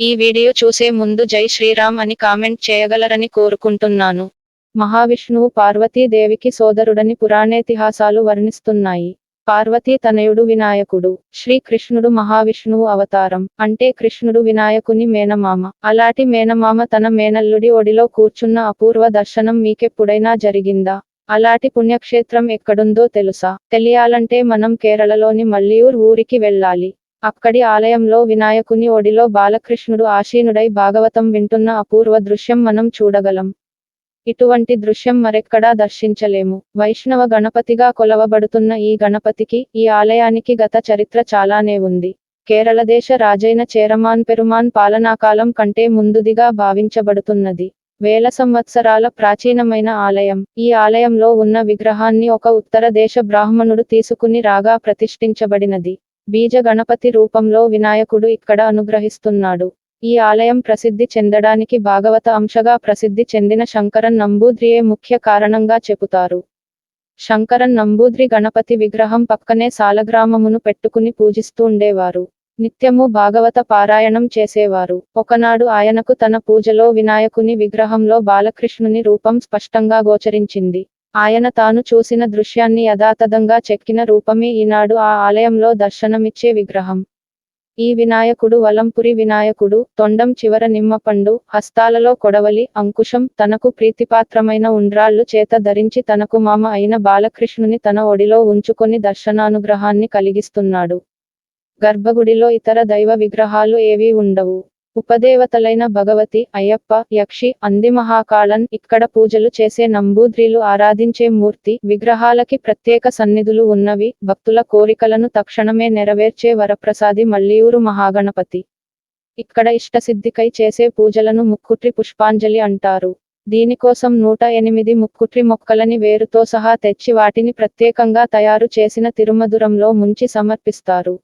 ఈ వీడియో చూసే ముందు జై శ్రీరామ్ అని కామెంట్ చేయగలరని కోరుకుంటున్నాను. మహావిష్ణువు పార్వతీదేవికి సోదరుడని పురాణేతిహాసాలు వర్ణిస్తున్నాయి. పార్వతీ తనయుడు వినాయకుడు. శ్రీకృష్ణుడు మహావిష్ణువు అవతారం. అంటే కృష్ణుడు వినాయకుని మేనమామ. అలాంటి మేనమామ తన మేనల్లుడి ఒడిలో కూర్చున్న అపూర్వ దర్శనం మీకెప్పుడైనా జరిగిందా? అలాంటి పుణ్యక్షేత్రం ఎక్కడుందో తెలుసా? తెలియాలంటే మనం కేరళలోని మల్లియూర్ ఊరికి వెళ్ళాలి. అక్కడి ఆలయంలో వినాయకుని ఒడిలో బాలకృష్ణుడు ఆశీనుడై భాగవతం వింటున్న అపూర్వ దృశ్యం మనం చూడగలం. ఇటువంటి దృశ్యం మరెక్కడా దర్శించలేము. వైష్ణవ గణపతిగా కొలవబడుతున్న ఈ గణపతికి ఈ ఆలయానికి గత చరిత్ర చాలానే ఉంది. కేరళ దేశ రాజైన చేరమాన్ పెరుమాన్ పాలనాకాలం కంటే ముందుదిగా భావించబడుతున్నది. వేల సంవత్సరాల ప్రాచీనమైన ఆలయం. ఈ ఆలయంలో ఉన్న విగ్రహాన్ని ఒక ఉత్తర దేశ బ్రాహ్మణుడు తీసుకుని రాగా ప్రతిష్ఠించబడినది. బీజ గణపతి రూపంలో వినాయకుడు ఇక్కడ అనుగ్రహిస్తున్నాడు. ఈ ఆలయం ప్రసిద్ధి చెందడానికి భాగవత అంశగా ప్రసిద్ధి చెందిన శంకరన్ నంబూద్రియే ముఖ్య కారణంగా చెబుతారు. శంకరన్ నంబూద్రి గణపతి విగ్రహం పక్కనే సాలగ్రామమును పెట్టుకుని పూజిస్తూ ఉండేవారు. నిత్యము భాగవత పారాయణం చేసేవారు. ఒకనాడు ఆయనకు తన పూజలో వినాయకుని విగ్రహంలో బాలకృష్ణుని రూపం స్పష్టంగా గోచరించింది. ఆయన తాను చూసిన దృశ్యాన్ని యథాతథంగా చెక్కిన రూపమే ఈనాడు ఆ ఆలయంలో దర్శనమిచ్చే విగ్రహం. ఈ వినాయకుడు వలంపురి వినాయకుడు తొండం చివర నిమ్మపండు హస్తాలలో కొడవలి అంకుశం తనకు ప్రీతిపాత్రమైన ఉండ్రాళ్ళు చేత ధరించి తనకు మామ అయిన బాలకృష్ణుని తన ఒడిలో ఉంచుకొని దర్శనానుగ్రహాన్ని కలిగిస్తున్నాడు. గర్భగుడిలో ఇతర దైవ విగ్రహాలు ఏవీ ఉండవు. ఉపదేవతలైన భగవతి అయ్యప్ప యక్షి అందిమహాకాళన్ ఇక్కడ పూజలు చేసే నంబూద్రిలు ఆరాధించే మూర్తి విగ్రహాలకి ప్రత్యేక సన్నిధులు ఉన్నవి భక్తుల కోరికలను తక్షణమే నెరవేర్చే వరప్రసాది మల్లియూరు మహాగణపతి. ఇక్కడ ఇష్టసిద్ధికై చేసే పూజలను ముక్కుట్రి పుష్పాంజలి అంటారు. దీనికోసం నూట ఎనిమిది ముక్కుట్రి మొక్కలని వేరుతో సహా తెచ్చి వాటిని ప్రత్యేకంగా తయారు చేసిన తిరుమధురంలో ముంచి సమర్పిస్తారు.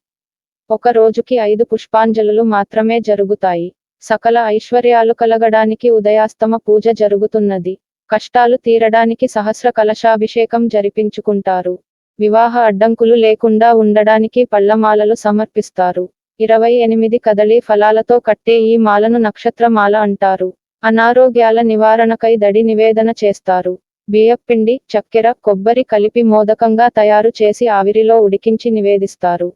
ఒక రోజుకి ఐదు పుష్పాంజలులు మాత్రమే జరుగుతాయి. సకల ఐశ్వర్యాలు కలగడానికి ఉదయాస్తమ పూజ జరుగుతున్నది. కష్టాలు తీరడానికి సహస్ర కలశాభిషేకం జరిపించుకుంటారు. వివాహ అడ్డంకులు లేకుండా ఉండడానికి పళ్ళమాలలు సమర్పిస్తారు. ఇరవై ఎనిమిది కదలి ఫలాలతో కట్టే ఈ మాలను నక్షత్రమాల అంటారు. అనారోగ్యాల నివారణకై దడి నివేదన చేస్తారు. బియ్యపిండి చక్కెర కొబ్బరి కలిపి మోదకంగా తయారు చేసి ఆవిరిలో ఉడికించి నివేదిస్తారు.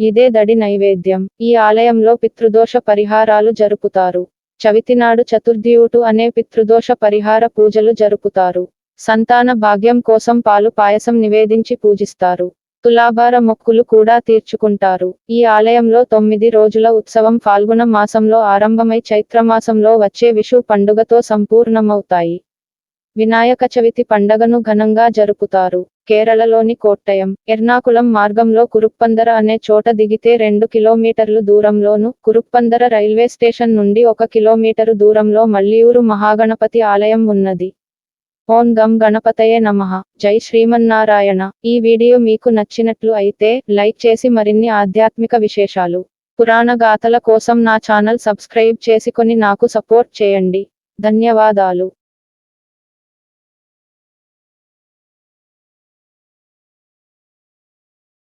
ఇదే దడి నైవేద్యం. ఈ ఆలయంలో పితృదోష పరిహారాలు జరుపుతారు. చవితినాడు చతుర్దియూటు అనే పితృదోష పరిహార పూజలు జరుపుతారు. సంతాన భాగ్యం కోసం పాలు పాయసం నివేదించి పూజిస్తారు. తులాభార మొక్కులు కూడా తీర్చుకుంటారు. ఈ ఆలయంలో తొమ్మిది రోజుల ఉత్సవం ఫాల్గుణ మాసంలో ఆరంభమై చైత్రమాసంలో వచ్చే విషు పండుగతో సంపూర్ణమవుతాయి. వినాయక చవితి పండగను ఘనంగా జరుపుతారు. కేరళలోని కోట్టయం ఎర్నాకులం మార్గంలో కురుప్పందర అనే చోట దిగితే రెండు కిలోమీటర్లు దూరంలోను కురుప్పందర రైల్వే స్టేషన్ నుండి ఒక కిలోమీటరు దూరంలో మల్లియూరు మహాగణపతి ఆలయం ఉన్నది. ఓం గం గణపతయే నమః. జై శ్రీమన్నారాయణ. ఈ వీడియో మీకు నచ్చినట్లు అయితే లైక్ చేసి మరిన్ని ఆధ్యాత్మిక విశేషాలు పురాణ గాథల కోసం నా ఛానల్ సబ్స్క్రైబ్ చేసుకొని నాకు సపోర్ట్ చేయండి. ధన్యవాదాలు.